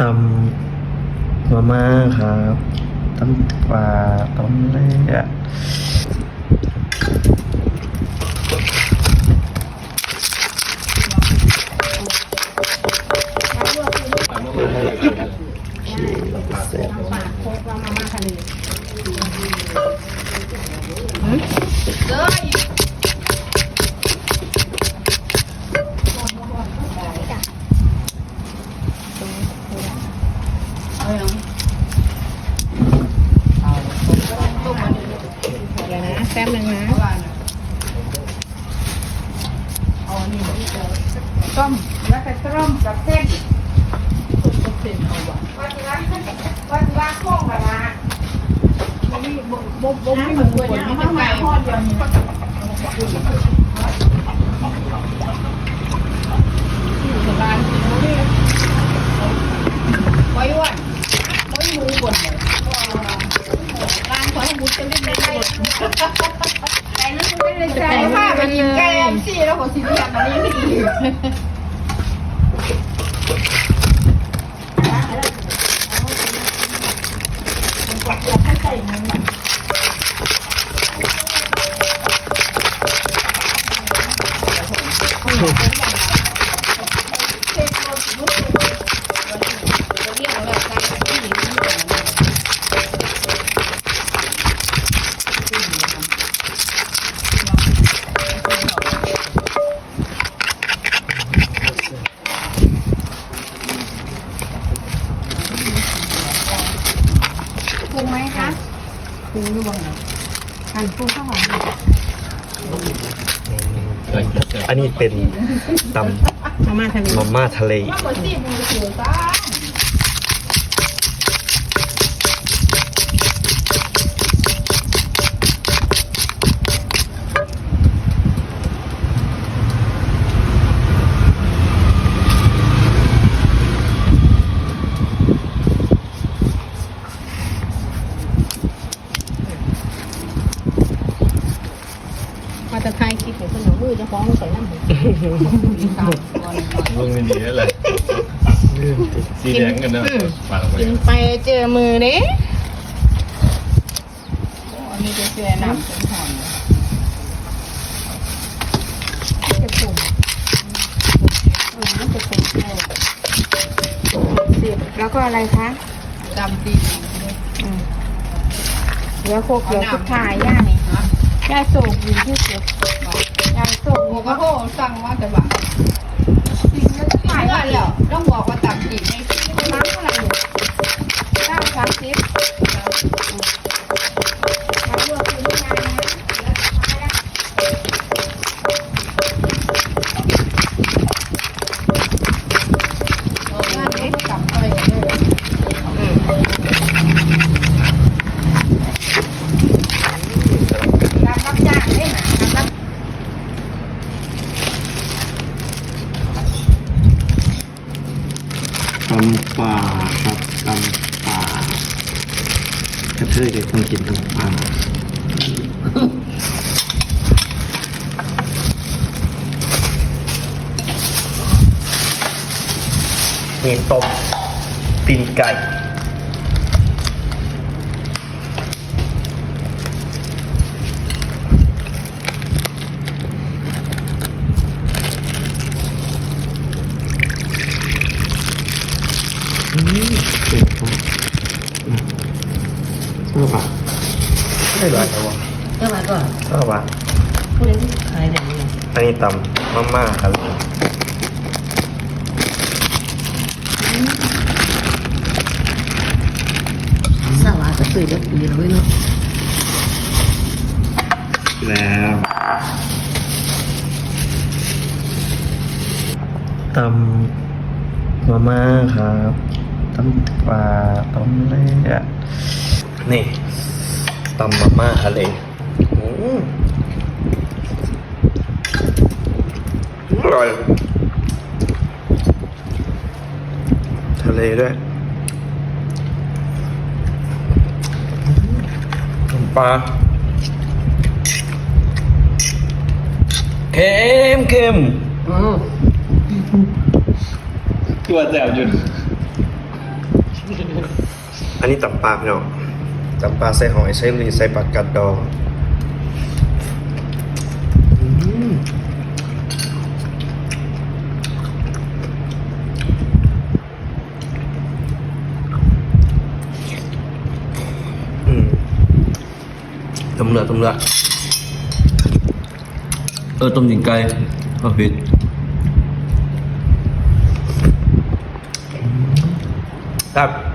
ตำมาม่าครับตำปลาตำเละ เดี๋ยวนะแป๊บนึงนะต้มแล้วก็ต้มกับเส้นวันที่ร้านวันที่ร้านโค้งแบบว่าบ่บ่บ่ไม่หมูบนไม่ไก่ทอดเดียวนี่ไว้วันไว้หมูบนร้านขอให้หมูจะเล่นใน ไก่ไก่นั่นไม่ได้ใจผ้าไปกินไก่สิแล้วขอสิเรียนอันนี้ดีปรุง ไหมคะปรุงด้วยบ้างหั่นปรุงข้าวหอมอันนี้เป็นตมาม่าทะเลำมาม่าทะเล มากกว่าสี่มือถือจ้า มาจะทายคลิปของคนหนูมือ จะฟ้องใส่น้ำหมูลงในนี้อะไรสีแดงกันนะปาดออกไปกินไปเจอมือเด้อันนี้จะเสียน้ำเป็นหอมจะปุ่มมันจะเป็นสิบแล้วก็อะไรคะดำตีอืมเดี๋ยวโคกเดี๋ยวคุดทายย่านี่ย่าโศกอยู่ที่เสีย บย่าโศกหัวกระโหสั่งมาแต่ว่า ตำป่าครับตำป่ากระเทยเด็กคนกินตำป่ามีต้มตีนไก่ เก่งมากเท่าบาทไม่บาทครับวะเจ้ามาก่อนเท่าบาทผู้เล่นที่ขายแบบนี้อันนี้ตำมาม่าครับสาวาก็ซื้อได้ปีแล้วเว้ยเนาะแล้วตำมาม่าครับ ตำปลาตำเละนี่ตำมาม่าทะเลอืมอร่อยทะเลด้วยน้ำปลาเค็มเค็มอือตัวแสบอยู่ อันนี้ตับปลาพี่น้องตับปลาใส่หอยใส่ลีใส่ปลากัดดองอืมอืมต้มเลือดต้มเลือดเออต้มยิงไก่เอาผิด ครับ